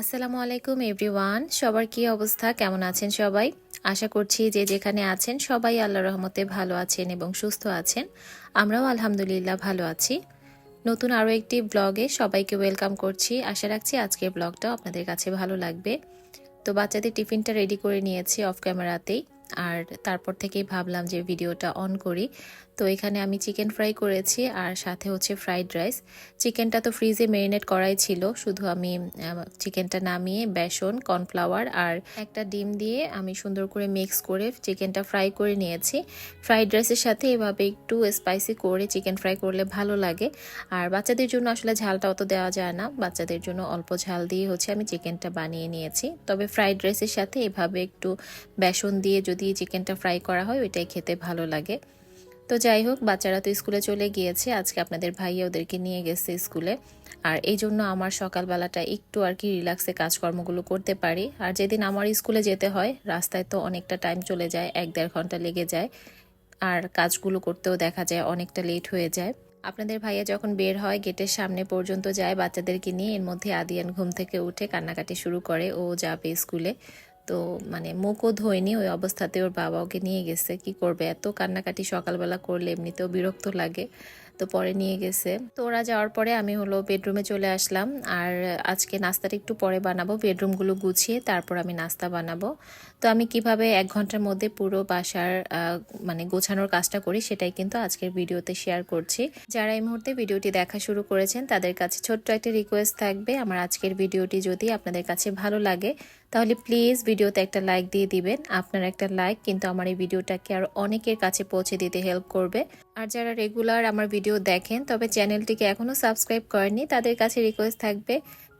আসসালামু আলাইকুম, এভরিওয়ান। সবার কি অবস্থা? কেমন আছেন সবাই? আশা করছি যে যেখানে আছেন সবাই আল্লাহ রহমতে ভালো আছেন এবং সুস্থ আছেন। আমরাও আলহামদুলিল্লাহ ভালো আছি। নতুন আরও একটি ব্লগে সবাইকে ওয়েলকাম করছি। আশা রাখছি আজকের ব্লগটাও আপনাদের কাছে ভালো লাগবে। তো বাচ্চাদের টিফিনটা রেডি করে নিয়েছি অফ ক্যামেরাতেই। আর তারপর থেকেই ভাবলাম যে ভিডিওটা অন করি। তো এখানে আমি চিকেন ফ্রাই করেছি আর সাথে হচ্ছে ফ্রাইড রাইস। চিকেনটা তো ফ্রিজে মেরিনেট করাই ছিল, শুধু আমি চিকেনটা নামিয়ে বেসন, কর্নফ্লাওয়ার আর একটা ডিম দিয়ে আমি সুন্দর করে মিক্স করে চিকেনটা ফ্রাই করে নিয়েছি। ফ্রাইড রাইসের সাথে এভাবে একটু স্পাইসি করে চিকেন ফ্রাই করলে ভালো লাগে। আর বাচ্চাদের জন্য আসলে ঝালটা অত দেওয়া যায় না, বাচ্চাদের জন্য অল্প ঝাল দিয়ে হচ্ছে আমি চিকেনটা বানিয়ে নিয়েছি। তবে ফ্রাইড রাইসের সাথে এভাবে একটু বেসন দিয়ে যদি চিকেনটা ফ্রাই করা হয়, ওইটাই খেতে ভালো লাগে। তো যাই হোক, বাচ্চারা তো স্কুলে চলে গিয়েছে। আজকে আপনাদের ভাইয়া ওদেরকে নিয়ে গেছে স্কুলে। আর এই জন্য আমার সকালবেলাটা একটু আর কি রিল্যাক্সে কাজকর্মগুলো করতে পারি। আর যেদিন আমার স্কুলে যেতে হয়, রাস্তায় তো অনেকটা টাইম চলে যায়, এক দেড় ঘণ্টা লেগে যায়। আর কাজগুলো করতেও দেখা যায়, অনেকটা লেট হয়ে যায়। আপনাদের ভাইয়া যখন বের হয়, গেটের সামনে পর্যন্ত যায় বাচ্চাদেরকে নিয়ে। এর মধ্যে আদিয়ান ঘুম থেকে উঠে কান্নাকাটি শুরু করে, ও যাবে স্কুলে। তো মানে মুখও ধোয়নি, ওই অবস্থাতে ওর বাবা ওকে নিয়ে গেছে। কি করবে? এত কান্নাকাটি সকালবেলা করলে এমনিতেও বিরক্ত লাগে। তো পরে নিয়ে গেছে। তো ওরা যাওয়ার পরে আমি হলো বেডরুমে চলে আসলাম। আর আজকে নাস্তাটা একটু পরে বানাবো। বেডরুমগুলো গুছিয়ে তারপর আমি নাস্তা বানাবো। তো আমি কীভাবে এক ঘণ্টার মধ্যে পুরো বাসার মানে গোছানোর কাজটা করি সেটাই কিন্তু আজকের ভিডিওতে শেয়ার করছি। যারা এই মুহূর্তে ভিডিওটি দেখা শুরু করেছেন, তাদের কাছে ছোট্ট একটা রিকোয়েস্ট থাকবে। আমার আজকের ভিডিওটি যদি আপনাদের কাছে ভালো লাগে, তাহলে প্লিজ ভিডিওতে একটা লাইক দিয়ে দিবেন। আপনার একটা লাইক কিন্তু আমার এই ভিডিওটাকে আর অনেকের কাছে পৌঁছে দিতে হেল্প করবে। আর যারা রেগুলার আমার ভিডিও দেখেন, তবে চ্যানেলটিকে এখনও সাবস্ক্রাইব করেননি, তাদের কাছে রিকোয়েস্ট থাকবে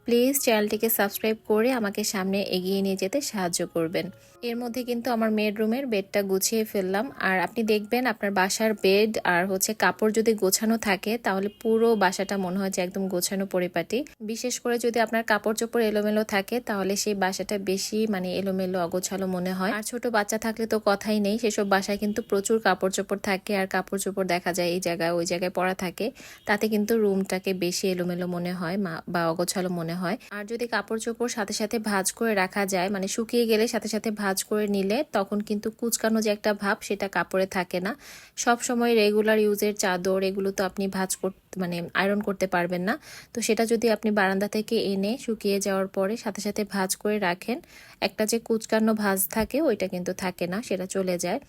প্লিজ চ্যানেলটিকে সাবস্ক্রাইব করে আমাকে সামনে এগিয়ে নিয়ে যেতে সাহায্য করবেন। এর মধ্যে কিন্তু আমার মেড রুমের বেডটা গুছিয়ে ফেললাম। আর আপনি দেখবেন আপনার বাসার বেড আর হচ্ছে কাপড় যদি গোছানো থাকে, তাহলে পুরো বাসাটা মনে হয় যে একদম গোছানো পরিপাটি। বিশেষ করে যদি আপনার কাপড় চোপড় এলোমেলো থাকে, তাহলে সেই বাসাটা বেশি মানে এলোমেলো, অগোছালো মনে হয়। আর ছোট বাচ্চা থাকলে তো কথাই নেই, সেসব বাসায় কিন্তু প্রচুর কাপড় চোপড় থাকে আর কাপড় চোপড় দেখা যায় এই জায়গায়, ওই জায়গায় পড়া থাকে। তাতে কিন্তু রুমটাকে বেশি এলোমেলো মনে হয় বা অগোছালো মনে হয়। আর যদি কাপড় চোপড় সাথে সাথে ভাজ করে রাখা যায় মানে শুকিয়ে গেলে সাথে সাথে ভাজ করে নিলে তখন কিন্তু কুচকানো যে একটা ভাব সেটা কাপড়ে থাকে না। সব সময় রেগুলার ইউজের চাদর এগুলো তো আপনি ভাজ করতে মানে আয়রন করতে পারবেন না। তো সেটা যদি আপনি বারান্দা থেকে এনে শুকিয়ে যাওয়ার পরে সাথে সাথে ভাজ করে রাখেন, একটা যে কুচকানো ভাজ থাকে ওইটা কিন্তু থাকে না, সেটা চলে যায়।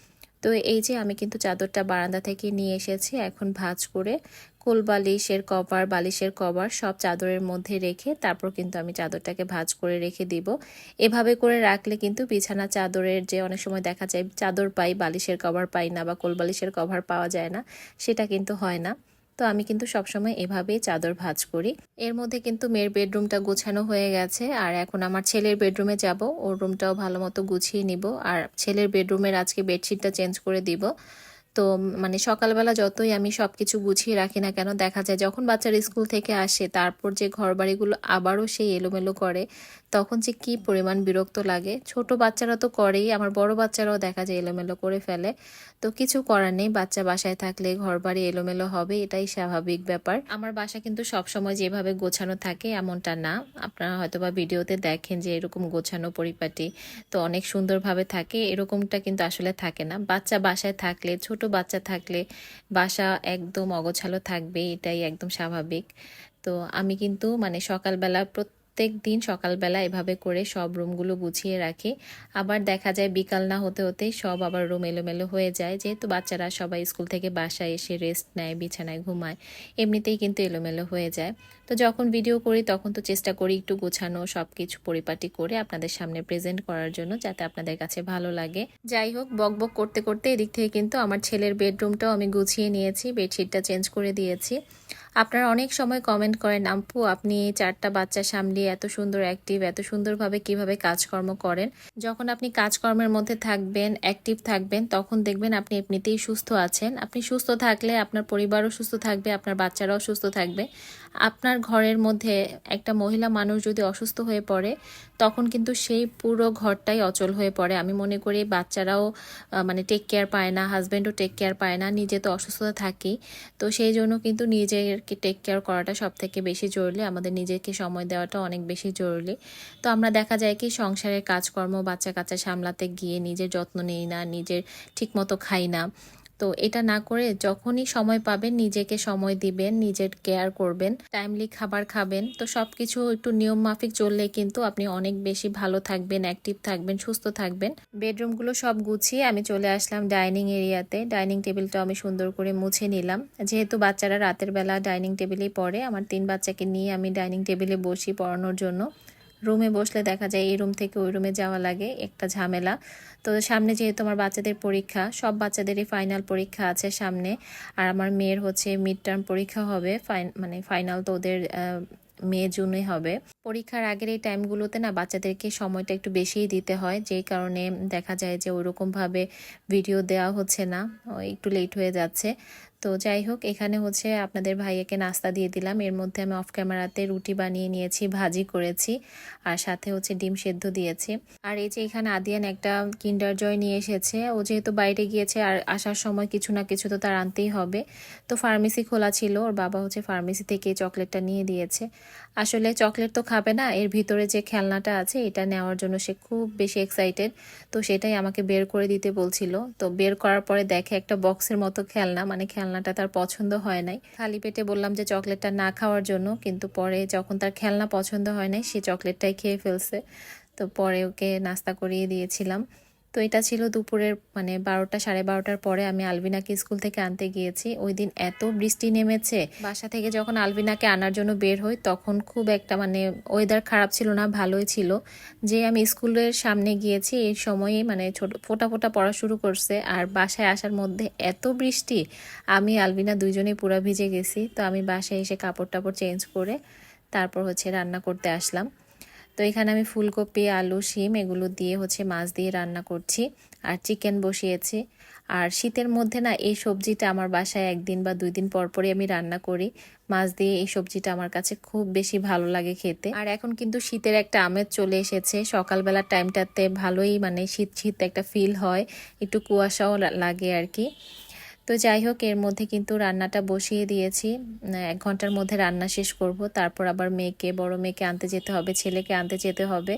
তো এই যে আমি কিন্তু চাদরটা বারান্দা থেকে নিয়ে এসেছি, এখন ভাজ করে কোল বালিশের কভার বালিশের কভার সব চাদরের মধ্যে রেখে তারপর কিন্তু আমি চাদরটাকে ভাজ করে রেখে দিব। এভাবে করে রাখলে কিন্তু বিছানা চাদরের যে অনেক সময় দেখা যায়, চাদর পাই, বালিশের কভার পাই না বা কোল বালিশের কভার পাওয়া যায় না, সেটা কিন্তু হয় না। তো আমি কিন্তু সবসময় এভাবেই চাদর ভাজ করি। এর মধ্যে কিন্তু মেয়ের বেডরুমটা গোছানো হয়ে গেছে। আর এখন আমার ছেলের বেডরুমে যাব। ওর রুমটাও ভালো মতো গুছিয়ে নিব। আর ছেলের বেডরুমের আজকে বেডশিটটা চেঞ্জ করে দিব। তো মানে সকালবেলা যতই আমি সব কিছু গুছিয়ে রাখি না কেন, দেখা যায় যখন বাচ্চারা স্কুল থেকে আসে, তারপর যে ঘর বাড়িগুলো আবারও সেই এলোমেলো করে, তখন যে কি পরিমাণ বিরক্ত লাগে। ছোট বাচ্চারা তো করেই, আমার বড় বাচ্চারাও দেখা যায় এলোমেলো করে ফেলে। তো কিছু করার নেই, বাচ্চা বাসায় থাকলে ঘর বাড়ি এলোমেলো হবে, এটাই স্বাভাবিক ব্যাপার। আমার বাসা কিন্তু সবসময় যেভাবে গোছানো থাকে এমনটা না। আপনারা হয়তো বা ভিডিওতে দেখেন যে এরকম গোছানো পরিপাটি তো অনেক সুন্দরভাবে থাকে, এরকমটা কিন্তু আসলে থাকে না। বাচ্চা বাসায় থাকলে ছোট বাচ্চা থাকলে বাসা একদম অগোছালো থাকবে, এটাই একদম স্বাভাবিক। তো আমি কিন্তু মানে সকালবেলা প্রত্যেক দিন সকালবেলা এভাবে করে সব রুমগুলো গুছিয়ে রাখি। আবার দেখা যায় বিকাল না হতে হতেই সব আবার রুম এলোমেলো হয়ে যায়, যেহেতু বাচ্চারা সবাই স্কুল থেকে বাসায় এসে রেস্ট নেয়, বিছানায় ঘুমায়, এমনিতেই কিন্তু এলোমেলো হয়ে যায়। তো যখন ভিডিও করি, তখন তো চেষ্টা করি একটু গোছানো সব কিছু পরিপাটি করে আপনাদের সামনে প্রেজেন্ট করার জন্য যাতে আপনাদের কাছে ভালো লাগে। যাই হোক, বক বক করতে করতে এদিক থেকে কিন্তু আমার ছেলের বেডরুমটাও আমি গুছিয়ে নিয়েছি বেডশিটটা চেঞ্জ করে দিয়েছি। আপনারা অনেক সময় কমেন্ট করেন আম্পু আপনি চারটা বাচ্চা সামলিয়ে এত সুন্দর অ্যাক্টিভ এত সুন্দরভাবে কীভাবে কাজকর্ম করেন? যখন আপনি কাজকর্মের মধ্যে থাকবেন অ্যাক্টিভ থাকবেন, তখন দেখবেন আপনি এমনিতেই সুস্থ আছেন। আপনি সুস্থ থাকলে আপনার পরিবারও সুস্থ থাকবে, আপনার বাচ্চারাও সুস্থ থাকবে। আপনার ঘরের মধ্যে একটা মহিলা মানুষ যদি অসুস্থ হয়ে পড়ে, তখন কিন্তু সেই পুরো ঘরটাই অচল হয়ে পড়ে। আমি মনে করি বাচ্চারাও মানে টেক কেয়ার পায় না হাজব্যান্ডও টেক কেয়ার পায় না, নিজে তো অসুস্থতা থাকি তো সেই জন্য কিন্তু নিজেকে টেক কেয়ার করাটা সব থেকে বেশি জরুরি। আমাদের নিজেকে সময় দেওয়াটা অনেক বেশি জরুরি। তো আমরা দেখা যায় কি, সংসারের কাজকর্ম বাচ্চা কাচ্চা সামলাতে গিয়ে নিজের যত্ন নেই না, নিজের ঠিকমতো খাই না। তো এটা না করে যখনই সময় পাবেন, নিজেকে সময় দিবেন, নিজের কেয়ার করবেন টাইমলি খাবার খাবেন। তো সব কিছু একটু নিয়ম মাফিক চললে কিন্তু আপনি অনেক বেশি ভালো থাকবেন অ্যাক্টিভ থাকবেন, সুস্থ থাকবেন। বেডরুমগুলো সব গুছিয়ে আমি চলে আসলাম ডাইনিং এরিয়াতে ডাইনিং টেবিলটা আমি সুন্দর করে মুছে নিলাম। যেহেতু বাচ্চারা রাতের বেলা ডাইনিং টেবিলেই পড়ে, আমার তিন বাচ্চাকে নিয়ে আমি ডাইনিং টেবিলে বসি পড়ানোর জন্য। রুমে বসলে দেখা যায় এই রুম থেকে ওই রুমে যাওয়া লাগে, একটা ঝামেলা। তো সামনে যেহেতু আমার বাচ্চাদের পরীক্ষা, সব বাচ্চাদেরই ফাইনাল পরীক্ষা আছে সামনে। আর আমার মেয়ের হচ্ছে মিড টার্ম পরীক্ষা হবে ফাইন মানে ফাইনাল তো ওদের মে জুনে হবে। পরীক্ষার আগের এই টাইমগুলোতে না বাচ্চাদেরকে সময়টা একটু বেশিই দিতে হয়, যেই কারণে দেখা যায় যে ওইরকমভাবে ভিডিও দেওয়া হচ্ছে না একটু লেট হয়ে যাচ্ছে। তো যাই হোক, এখানে হচ্ছে আপনাদের ভাইয়াকে নাস্তা দিয়ে দিলাম। এর মধ্যে আমি অফ ক্যামেরাতে রুটি বানিয়ে নিয়েছি, ভাজি করেছি আর সাথে হচ্ছে ডিম সেদ্ধ দিয়েছি। আর এই যে এখানে আদিয়ান একটা কিন্ডার জয় নিয়ে এসেছে, ও যেহেতু বাইরে গিয়েছে আর আসার সময় কিছু না কিছু তো তার আনতেই হবে। তো ফার্মেসি খোলা ছিল, ওর বাবা হচ্ছে ফার্মেসি থেকে চকলেটটা নিয়ে দিয়েছে। আসলে চকলেট তো খাবে না, এর ভিতরে যে খেলনাটা আছে এটা নেওয়ার জন্য সে খুব বেশি এক্সাইটেড তো সেটাই আমাকে বের করে দিতে বলছিল। তো বের করার পরে দেখে একটা বক্সের মতো খেলনা মানে খেলনাটা তার পছন্দ হয় নাই। খালি পেটে বললাম যে চকলেটটা না খাওয়ার জন্য, কিন্তু পরে যখন তার খেলনা পছন্দ হয় নাই, সে চকলেটটাই খেয়ে ফেলছে। তো পরে ওকে নাস্তা করিয়ে দিয়েছিলাম। তো এটা ছিল দুপুরের মানে বারোটা, সাড়ে বারোটার পরে আমি আলবিনাকে স্কুল থেকে আনতে গিয়েছি। ওই দিন এত বৃষ্টি নেমেছে। বাসা থেকে যখন আলবিনাকে আনার জন্য বের হই, তখন খুব একটা মানে ওয়েদার খারাপ ছিল না, ভালোই ছিল। যে আমি স্কুলের সামনে গিয়েছি, এই সময়ে মানে ছোট, ফোটা ফোটা পড়া শুরু করছে। আর বাসায় আসার মধ্যে এত বৃষ্টি, আমি, আলবিনা দুইজনেই পুরা ভিজে গেছি। তো আমি বাসায় এসে কাপড় টাপড় চেঞ্জ করে তারপর হচ্ছে রান্না করতে আসলাম। তো এখানে আমি ফুলকপি, আলু, শিম এগুলো দিয়ে হচ্ছে মাছ দিয়ে রান্না করছি আর চিকেন বসিয়েছি। আর শীতের মধ্যে না এই সবজিটা আমার বাসায় একদিন বা দুই দিন পর পরই আমি রান্না করি। মাছ দিয়ে এই সবজিটা আমার কাছে খুব বেশি ভালো লাগে খেতে। আর এখন কিন্তু শীতের একটা আমেজ চলে এসেছে। সকালবেলার টাইমটাতে ভালোই মানে শীত শীত একটা ফিল হয়। একটু কুয়াশাও লাগে আর কি। তো যাই হোক, এর মধ্যে কিন্তু রান্নাটা বসিয়ে দিয়েছি। এক ঘণ্টার মধ্যে রান্না শেষ করব। তারপর আবার মেয়েকে, বড় মেয়েকে আনতে যেতে হবে, ছেলেকে আনতে যেতে হবে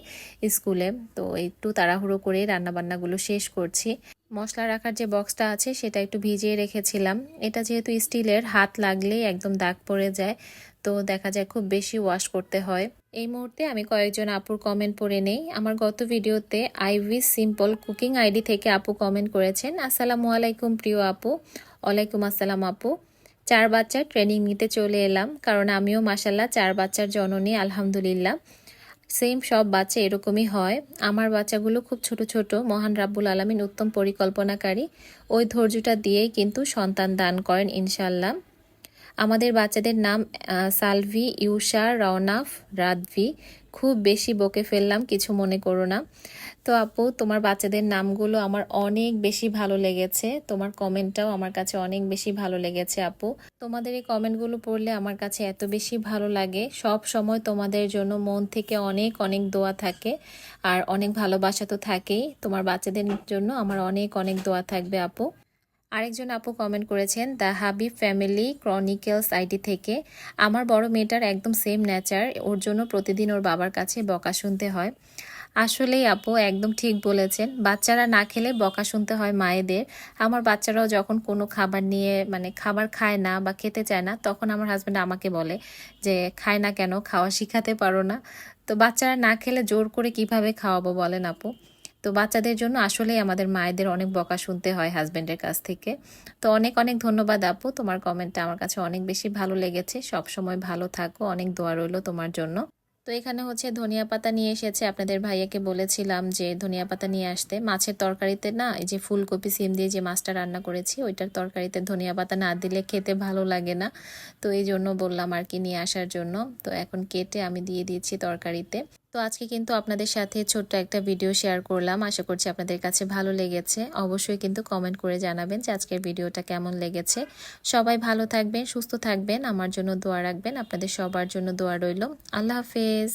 স্কুলে। তো একটু তাড়াহুড়ো করে রান্না বান্নাগুলো শেষ করছি। মশলা রাখার যে বক্সটা আছে, সেটা একটু ভিজিয়ে রেখেছিলাম। এটা যেহেতু স্টিলের, হাত লাগলেই একদম দাগ পড়ে যায়। তো দেখা যায় খুব বেশি ওয়াশ করতে হয়। এই মুহূর্তে আমি কয়েকজন আপুর কমেন্ট পড়ে নেই। আমার গত ভিডিওতে আইভি সিম্পল কুকিং আইডি থেকে আপু কমেন্ট করেছেন। আসসালামু আলাইকুম প্রিয় আপু। ওয়ালাইকুম আসসালাম আপু। চার বাচ্চার ট্রেনিং নিতে চলে এলাম, কারণ আমিও মাসাল্লাহ চার বাচ্চার জননী, আলহামদুলিল্লাহ। সেম সব বাচ্চা এরকমই হয়। আমার বাচ্চাগুলো খুব ছোট ছোট, মহান রাব্বুল আলমিন উত্তম পরিকল্পনাকারী। ওই ধৈর্যটা দিয়েই কিন্তু সন্তান দান করেন ইনশাল্লাহ আমাদের বাচ্চাদের নাম সালভি ইউষা রওনাফ রাদভি। খুব বেশি বকে ফেললাম, কিছু মনে করো না। তো আপু, তোমার বাচ্চাদের নামগুলো আমার অনেক বেশি ভালো লেগেছে। তোমার কমেন্টটাও আমার কাছে অনেক বেশি ভালো লেগেছে, আপু। তোমাদের এই কমেন্টগুলো পড়লে আমার কাছে এত বেশি ভালো লাগে। সব সময় তোমাদের জন্য মন থেকে অনেক অনেক দোয়া থাকে আর অনেক ভালোবাসা তো থাকেই। তোমার বাচ্চাদের জন্য আমার অনেক অনেক দোয়া থাকবে, আপু। আরেকজন আপু কমেন্ট করেছেন, the Habib family chronicles ID থেকে আমার বড় মেয়েটার একদম সেম নেচার ওর জন্য প্রতিদিন ওর বাবার কাছে বকা শুনতে হয়। আসলেই আপু একদম ঠিক বলেছেন, বাচ্চারা না খেলে বকা শুনতে হয় মায়েদের। আমার বাচ্চারাও যখন কোনো খাবার নিয়ে মানে খাবার খায় না বা খেতে চায় না, তখন আমার হাজব্যান্ড আমাকে বলে যে, খায় না কেন? খাওয়া শিখাতে পারো না। তো বাচ্চারা না খেলে জোর করে কীভাবে খাওয়াবো বলেন আপু? তো বাচ্চাদের জন্য আসলেই আমাদের মায়েদের অনেক বকা শুনতে হয় হাজবেন্ডের কাছ থেকে। তো অনেক অনেক ধন্যবাদ আপু, তোমার কমেন্টটা আমার কাছে অনেক বেশি ভালো লেগেছে। সব সময় ভালো থাকো, অনেক দোয়া রইল তোমার জন্য। তো এখানে হচ্ছে ধনিয়া পাতা নিয়ে এসেছে, আপনাদের ভাইয়াকে বলেছিলাম যে ধনিয়া পাতা নিয়ে আসতে। মাছের তরকারিতে না, এই যে ফুলকপি, সিম দিয়ে যে মাছটা রান্না করেছি, ওইটার তরকারিতে ধনিয়া পাতা না দিলে খেতে ভালো লাগে না। তো এই জন্য বললাম আর কি নিয়ে আসার জন্য। তো এখন কেটে আমি দিয়ে দিয়েছি তরকারিতে। তো আজকে কিন্তু আপনাদের সাথে ছোট্ট একটা ভিডিও শেয়ার করলাম। আশা করছি আপনাদের কাছে ভালো লেগেছে। অবশ্যই কিন্তু কমেন্ট করে জানাবেন যে আজকের ভিডিওটা কেমন লেগেছে। সবাই ভালো থাকবেন, সুস্থ থাকবেন। আমার জন্য দোয়া রাখবেন। আপনাদের সবার জন্য দোয়া রইল। আল্লাহ হাফেজ।